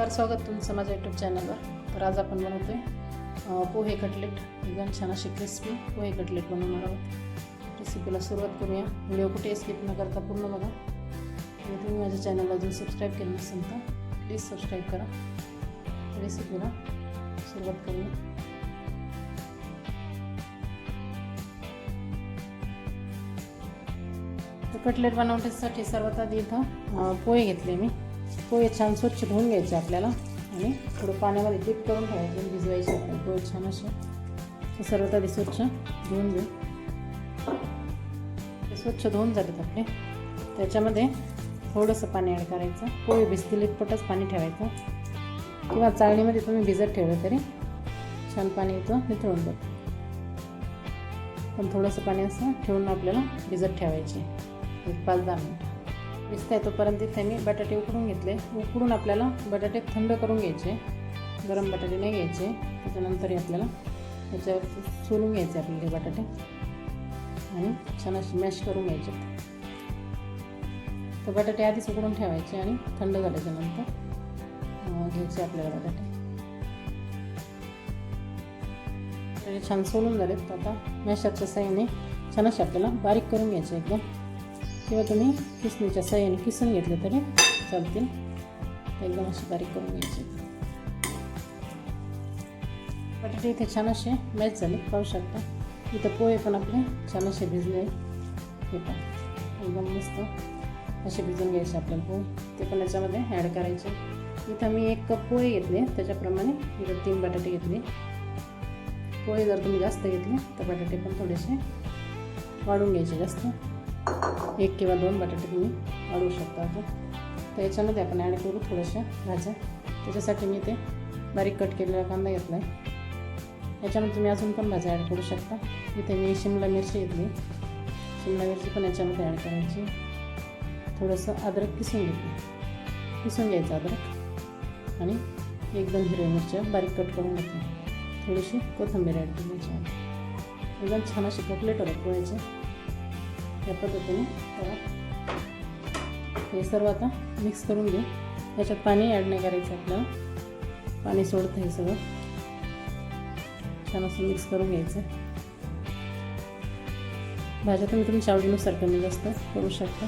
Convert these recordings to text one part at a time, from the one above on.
नमस्कार स्वागत तुमचं माझ्या यूट्यूब चॅनलवर तर आज आपण बनवतोय पोहे कटलेट एकदम छान अशी क्रिस्पी पोहे कटलेट बनवणार आहोत. रेसिपीला सुरुवात करूया. व्हिडिओ कुठे स्किप न करता पूर्ण बघा. आणि तुम्ही माझ्या चॅनलला अजून सबस्क्राईब केलं नसेल तर प्लीज सबस्क्राईब करा. रेसिपीला सुरुवात करूया. तर कटलेट बनवण्यासाठी सर्वात आधी इथं पोहे घेतले मी. पोहे छान स्वच्छ धुवून घ्यायचे आपल्याला. आणि थोडं पाण्यामध्ये डिप करून ठेवायचे भिजवायचे आपल्याला पोहे छान असे सर्वात आधी स्वच्छ धुवून घेऊ. ते स्वच्छ धुवून जातात आपले. त्याच्यामध्ये थोडंसं पाणी ॲड करायचं. पोहे भिजतील इतपटच पाणी ठेवायचं. किंवा चाळणीमध्ये तुम्ही भिजत ठेवलं तरी छान पाणी इथं निथळून जातं. पण थोडंसं पाणी असं ठेवून आपल्याला भिजत ठेवायचे एक पाच दहा मिनटं. आहे तोपर्यंत इथे मी बटाटे उकडून घेतले. उकडून आपल्याला बटाटे थंड करून घ्यायचे. गरम बटाटे नाही घ्यायचे. त्याच्यानंतरही आपल्याला याच्यावर सोलून घ्यायचे आपले हे बटाटे. आणि छान असे मॅश करून घ्यायचे. तर बटाटे आधीच उकडून ठेवायचे आणि थंड झाल्याच्यानंतर घ्यायचे आपल्याला बटाटे. बटाटे छान सोलून झालेत. तर आता मॅशाच्या साईने छान असे आपल्याला बारीक करून घ्यायचे एकदम. किंवा तुम्ही किसणीच्या सहाय्याने किसून घेतलं तरी चालतील. एकदम अशी बारीक करून घ्यायची. बटाटे इथे छान असे मॅच झाले पाहू शकता. इथं पोहे पण आपले छान असे भिजले हे पण एकदम मस्त असे भिजून घ्यायचे आपल्याला पोहे. ते पण याच्यामध्ये ॲड करायचे. इथं मी एक कप पोहे घेतले त्याच्याप्रमाणे इथं तीन बटाटे घेतले. पोहे जर तुम्ही जास्त घेतले तर बटाटे पण थोडेसे वाढून घ्यायचे जास्त. एक किंवा दोन बटाटे तुम्ही अडवू शकता तर याच्यामध्ये आपण ॲड करू थोड्याशा भाज्या त्याच्यासाठी मी ते बारीक कट केलेला कांदा घेतला आहे याच्यामध्ये तुम्ही अजून पण भाज्या ॲड करू शकता. इथे मी शिमला मिरची घेतली. शिमला मिरची पण याच्यामध्ये ॲड करायची. थोडंसं अद्रक किसून घेतली. किसून घ्यायचं अद्रक. आणि एकदम हिरव्या मिरच्या बारीक कट करून घेतली थोडीशी कोथिंबीर ॲड केली याच्यामध्ये. एकदम छान अशी कटलेट होतात पोळ्याचे या पद्धतीने हे सर्व आता मिक्स करून घेऊ. त्याच्यात पाणी ॲड नाही करायचं आपल्याला. पाणी सोडतं हे सगळं. छान असं मिक्स करून घ्यायचं. भाज्या तुम्ही तुमच्या आवडीनुसार कमी जास्त करू शकता.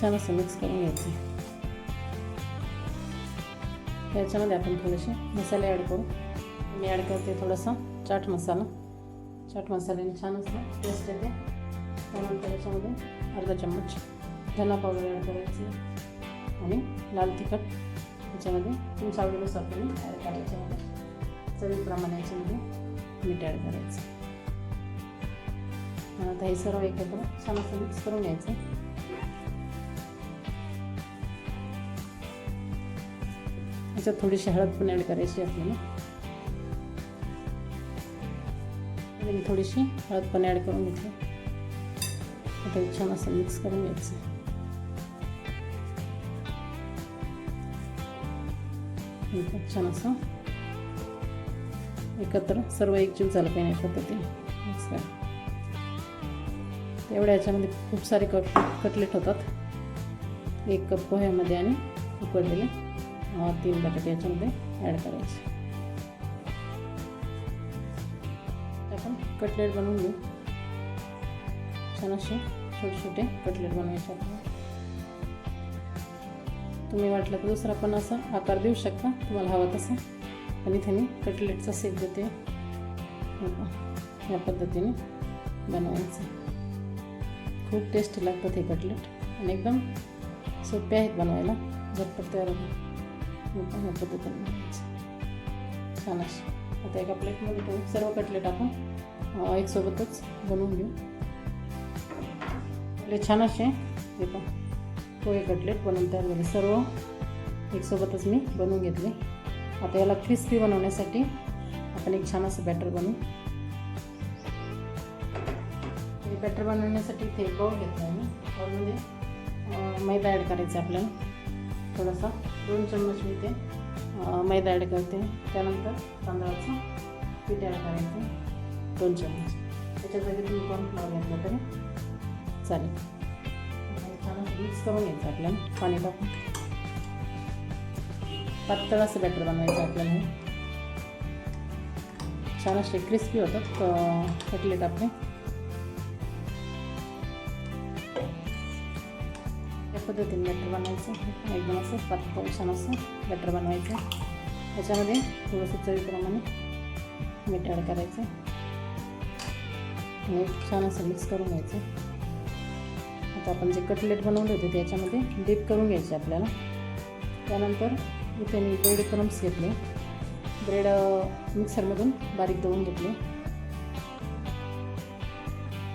छान असं मिक्स करून घ्यायचं. याच्यामध्ये आपण थोडेसे मसाले ॲड करू. मी ॲड करते थोडासा. चाट मसाला. चाट मसाल्याने छान असं टेस्ट येते. त्यानंतर याच्यामध्ये अर्धा चम्मच धना पावडर ॲड करायची आणि लाल तिखट. याच्यामध्ये तुमच्या आवडीनुसार तुम्ही ॲड करायचं चवीप्रमाणे याच्यामध्ये मीठ ॲड करायचं. आता हे सर्व एकत्र छान असं मिक्स करून घ्यायचं. याच्यात थोडीशी हळद पण ॲड करायची आपल्याला. आणि मी थोडीशी हळद पण ॲड करून घेतली आता छान असं मिक्स करून घ्यायचं. छान असं एकत्र सर्व एकजीव झालं पाहिजे या पद्धतीने. मिक्स करा. तेवढ्या याच्यामध्ये खूप सारे कट कटलेट होतात. एक कप पोह्यामध्ये आणि उकडलेले तीन बटाटे याच्यामध्ये ॲड करायचे. कटलेट बनवून घेऊ. छान असे छोटे छोटे कटलेट बनवायचे आपल्याला. तुम्ही वाटलं तर दुसरा पण असा आकार देऊ शकता. तुम्हाला हवा तसा. आणि इथे मी कटलेटचा सेप देते. या पद्धतीने बनवायचं. खूप टेस्टी लागतात हे कटलेट. आणि एकदम सोपे आहेत बनवायला. झटपट तयार होतात. ह्या या पद्धतीने बनवायचं. छान असे. आता एका प्लेटमध्ये सर्व कटलेट आपण एकसोबतच बनवून घेऊ. आपले छान असे हे पण पोहे कटलेट बनवून तयार झाले. सर्व एकसोबतच मी बनवून घेतले. आता याला क्रिस्पी बनवण्यासाठी आपण एक छान असं बॅटर बनवू. हे बॅटर बनवण्यासाठी इथे एक बाउल घेतला आहे मी. बाऊलमध्ये मैदा ॲड करायचा आहे आपल्याला. थोडासा दोन चम्मच मी ते मैदा ॲड करते. त्यानंतर तांदळाचं पीठ ॲड करायचं. दोन चम्मच. त्याच्या जागी तुम्ही कॉर्नफ्लॉवर घातलं तरी? चालेल. छान मिक्स करून घ्यायचं आपल्याला. पाणी टाकून. पातळ असं बॅटर बनवायचं आपल्याला. हे छान असे क्रिस्पी होतात. कटलेट आपले. या पद्धतीने बॅटर बनवायचं. एकदम असं पातळ छान असं बॅटर बनवायचं. त्याच्यामध्ये थोडंसं चवीप्रमाणे मीठ ॲड करायचं. आणि छान असं मिक्स करून घ्यायचं. आता आपण जे कटलेट बनवले होते त्याच्यामध्ये डीप करून घ्यायचे आपल्याला. त्यानंतर इथे मी ब्रेड क्रम्स घेतले. ब्रेड मिक्सरमधून बारीक दळून घेतले.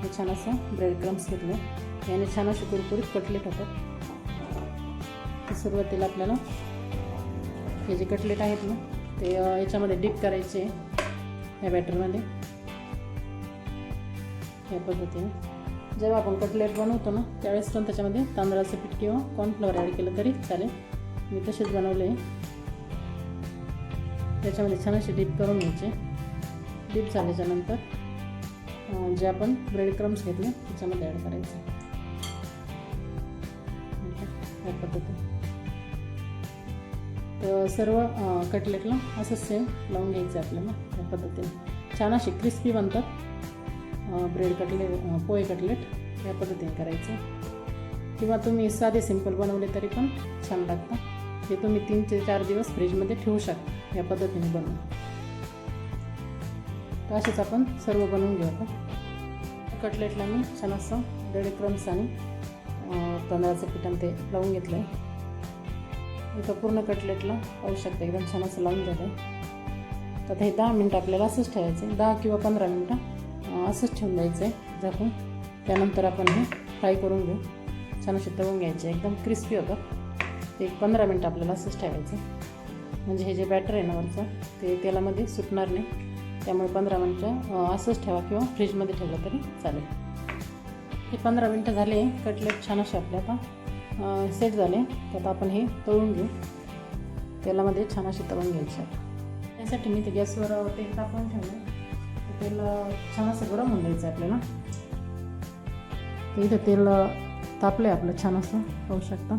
हे छान असं ब्रेड क्रम्स घेतले. याने छान असे कुरकुरीत कटलेट होतात. सुरुवातीला आपल्याला हे जे कटलेट आहेत ना ते याच्यामध्ये डीप करायचे. या बॅटरमध्ये ह्या पद्धतीने. जेव्हा आपण कटलेट बनवतो ना त्यावेळेस पण त्याच्यामध्ये तांदळाचं पीठ किंवा कॉर्नफ्लॉवर ॲड केलं तरी चालेल. मी तसेच बनवले त्याच्यामध्ये छान असे डीप करून घ्यायचे. डीप झाल्याच्यानंतर जे आपण ब्रेड क्रम्स घेतले त्याच्यामध्ये ॲड करायचे. ह्या पद्धतीने. तर सर्व कटलेटला असं सेम लावून घ्यायचं आपल्याला या पद्धतीने. छान असे क्रिस्पी बनतात. ब्रेड कटलेट पोहे कटलेट या पद्धतीने करायचं. किंवा तुम्ही साधे सिंपल बनवले तरी पण छान लागतं. हे तुम्ही तीन ते चार दिवस फ्रीजमध्ये ठेवू शकता या पद्धतीने बनवून. तर असेच आपण सर्व बनवून घेऊ आता. कटलेटला मी छान असं ब्रेड क्रम्स आणि तांदळाचं पिठण ते लावून घेतलं आहे इथं पूर्ण कटलेटला पाहू शकता एकदम छान असं लावून झालं आहे तर हे दहा मिनटं आपल्याला असंच ठेवायचं आहे. दहा किंवा पंधरा मिनटं असंच ठेवून द्यायचं आहे झाकून. त्यानंतर आपण हे फ्राय करून घेऊ. छान असे तळून घ्यायचे. एकदम क्रिस्पी होतात एक पंधरा मिनटं आपल्याला असंच ठेवायचं म्हणजे हे जे बॅटर आहे ना वरचं ते तेलामध्ये सुटणार नाही. त्यामुळे पंधरा मिनटं असंच ठेवा किंवा फ्रीजमध्ये ठेवलं तरी चालेल. हे पंधरा मिनटं झाले. कटलेट छान असे आपले आता सेट झाले. तर आपण हे तळून घेऊ. तेलामध्ये छान असे तळून घ्यायचे. त्यासाठी मी ते गॅसवर तेल तापवून ठेवलं तेल छान असं गरम होऊन द्यायचं आपल्याला. तर इथं तेल तापलं आहे आपलं छान असं पाहू शकता.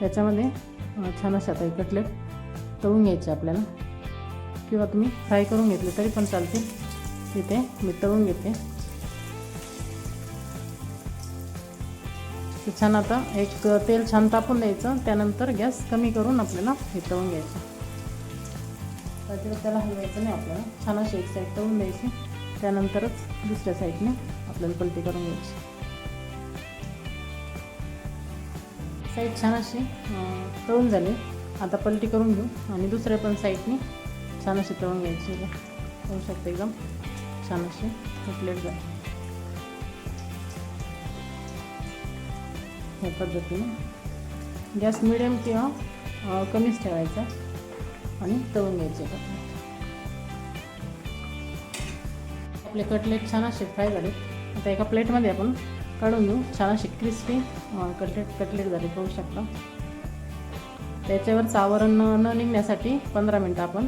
त्याच्यामध्ये छान असे आता कटलेट तळून घ्यायचे आपल्याला. किंवा तुम्ही फ्राय करून घेतले तरी पण चालतील. तिथे मी तळून घेते. ते छान आता एक तेल छान तापून द्यायचं. त्यानंतर गॅस कमी करून आपल्याला हे तळून घ्यायचं. त्याला हलवायचं नाही आपल्याला. छान अशी एक साईड तळून द्यायची. त्यानंतरच दुसऱ्या साईडने आपल्याला पलटी करून घ्यायची. साईड छान अशी तळून झाली. आता पलटी करून घेऊ आणि दुसऱ्या पण साईडने छान अशी तळून घ्यायची. होऊ शकते एकदम छान अशी कटलेट झाली. ह्या पद्धतीने गॅस मिडियम किंवा कमीच ठेवायचा आणि तळून घ्यायचे. आपले कटलेट छान असे फ्राय झाले. आता एका प्लेटमध्ये आपण काढून घेऊ. छान असे क्रिस्पी कटलेट कटलेट झाले पाहू शकता. त्याच्यावरचं आवरण न निघण्यासाठी पंधरा मिनटं आपण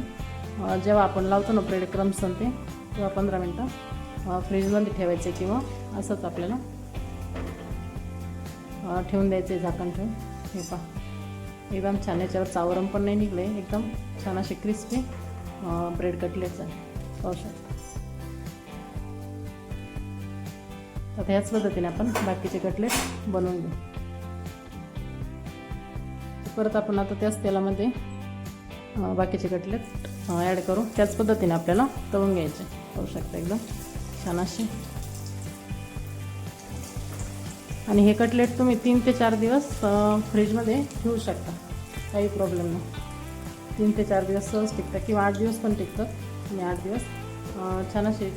जेव्हा आपण लावतो ना ब्रेड क्रम्स ते तेव्हा पंधरा मिनटं फ्रीजमध्ये ठेवायचे किंवा असंच आपल्याला ठेवून द्यायचे झाकण ठेवून. हे पा एकदम छान याच्यावर चावरम पण नाही निघले. एकदम छान असे क्रिस्पी ब्रेड कटलेट आहे पाहू शकता. आता ह्याच पद्धतीने आपण बाकीचे कटलेट बनवून घेऊ. परत आपण आता त्याच तेलामध्ये बाकीचे कटलेट ॲड करू. त्याच पद्धतीने आपल्याला तळून घ्यायचे. करू शकता एकदम छान असे. आणि हे कटलेट तुम्ही तीन ते चार दिवस फ्रीजमध्ये ठेवू शकता. काही प्रॉब्लेम नाही. तीन ते चार दिवस सहज टिकतात किंवा आठ दिवस पण टिकतात आणि आठ दिवस छान असे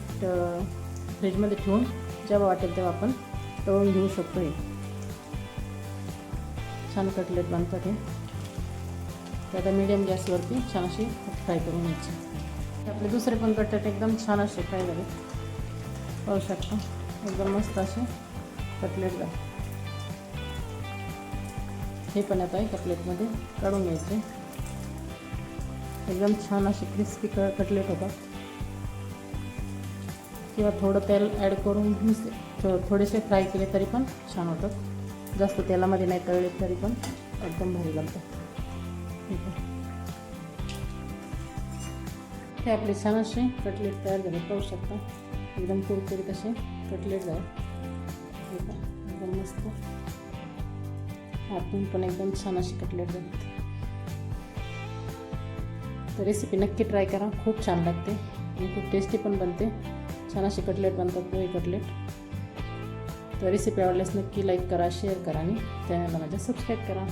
फ्रीजमध्ये ठेवून जेव्हा वाटेल तेव्हा आपण तळून घेऊ शकतो हे. छान कटलेट बनतात हे. तर आता मिडियम गॅसवरती छान अशी फ्राय करून घ्यायची. आपले दुसरे पण कटलेट एकदम छान असे फ्राय झाले. पाहू शकता एकदम मस्त असे कटलेट झाले हे पण आता एका प्लेटमध्ये काढून घ्यायचे. एकदम छान असे क्रिस्पी क कटलेट होतात किंवा थोडं तेल ॲड करून नुसते थोडेसे फ्राय केले तरी पण छान होतात जास्त तेलामध्ये नाही तळले तरी पण एकदम भारी बनतं हे आपले छान असे कटलेट तयार झाले पाहू शकता एकदम कुरकुरीत असे कटलेट पहा, एकदम मस्त आतून पण एकदम छान असे कटलेट झाले तर रेसिपी नक्की ट्राय करा खूप छान लागते आणि खूप टेस्टी पण बनते छान असे कटलेट बनतात पोहे कटलेट. तर रेसिपी आवडल्यास नक्की लाईक करा शेअर करा आणि चॅनलला माझ्या सबस्क्राईब करा.